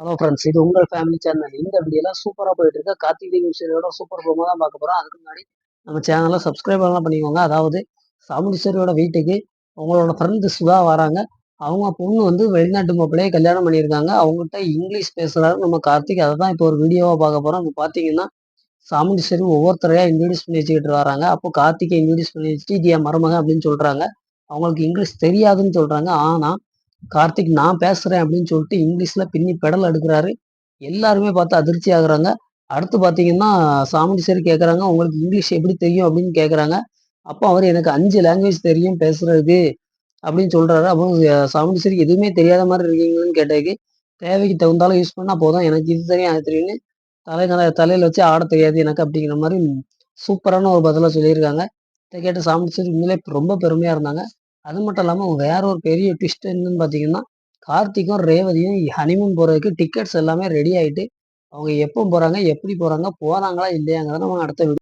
Hello friends இது உங்கள் family channel இந்த வீடியோலாம் சூப்பராக போயிட்டு இருக்க. கார்த்திகை விஷயோட சூப்பர் ப்ரோமோ தான் பார்க்க போகிறோம் அதுக்கு முன்னாடி நம்ம சேனலை சப்ஸ்கிரைப் எல்லாம் பண்ணிக்கோங்க. அதாவது சாமுண்டீஸ்வரியோட வீட்டுக்கு அவங்களோட ஃப்ரெண்டு சுதா வராங்க. அவங்க பொண்ணு வந்து வெளிநாட்டு மாப்பிள்ளையே கல்யாணம் பண்ணியிருக்காங்க. அவங்ககிட்ட இங்கிலீஷ் பேசுகிறாரு நம்ம கார்த்திக் அதை தான் இப்போ ஒரு வீடியோவாக பார்க்க போகிறோம் இப்போ பார்த்தீங்கன்னா சாமுண்டீஸ்வரி ஒவ்வொருத்தரையாக இன்ட்ரடியூஸ் பண்ணி வச்சுக்கிட்டு வராங்க. அப்போ கார்த்திகை இன்ட்ரடியூஸ் பண்ணி வச்சுட்டு இது என் மருமக அப்படின்னு சொல்கிறாங்க அவங்களுக்கு இங்கிலீஷ் தெரியாதுன்னு சொல்கிறாங்க ஆனால் கார்த்திக் நான் பேசுகிறேன் அப்படின்னு சொல்லிட்டு இங்கிலீஷில் பின்னி பெடல் எடுக்கிறாரு எல்லாருமே பார்த்து அதிர்ச்சி ஆகுறாங்க. அடுத்து பார்த்தீங்கன்னா சாமுண்டீஸ்வரி கேட்குறாங்க உங்களுக்கு இங்கிலீஷ் எப்படி தெரியும்? அப்படின்னு கேட்குறாங்க அப்போ அவர் எனக்கு அஞ்சு லாங்குவேஜ் தெரியும் பேசுறதுக்கு அப்படின்னு சொல்கிறாரு அப்போ சாமுண்டி சார் எதுவுமே தெரியாத மாதிரி இருக்கீங்கன்னு கேட்டதுக்கு தேவைக்கு தகுந்தாலும் யூஸ் பண்ணால் போதும். எனக்கு இது தெரியும் அது தெரியும்னு தலை தலையில் வச்சு ஆட தெரியாது எனக்கு அப்படிங்கிற மாதிரி சூப்பரான ஒரு பதிலாக சொல்லியிருக்காங்க. இதை கேட்ட சாமுண்டி சார் உண்மையிலே ரொம்ப பெருமையாக இருந்தாங்க. அது மட்டும் இல்லாமல் வேற ஒரு பெரிய ட்விஸ்ட் என்னன்னு பார்த்தீங்கன்னா கார்த்திக்கும் ரேவதியும் ஹனிமூன் போகிறதுக்கு டிக்கெட்ஸ் எல்லாமே ரெடி ஆகிட்டு அவங்க எப்போ போகிறாங்க எப்படி போகிறாங்க போகிறாங்களா இல்லையாங்கிறத நம்ம அடுத்த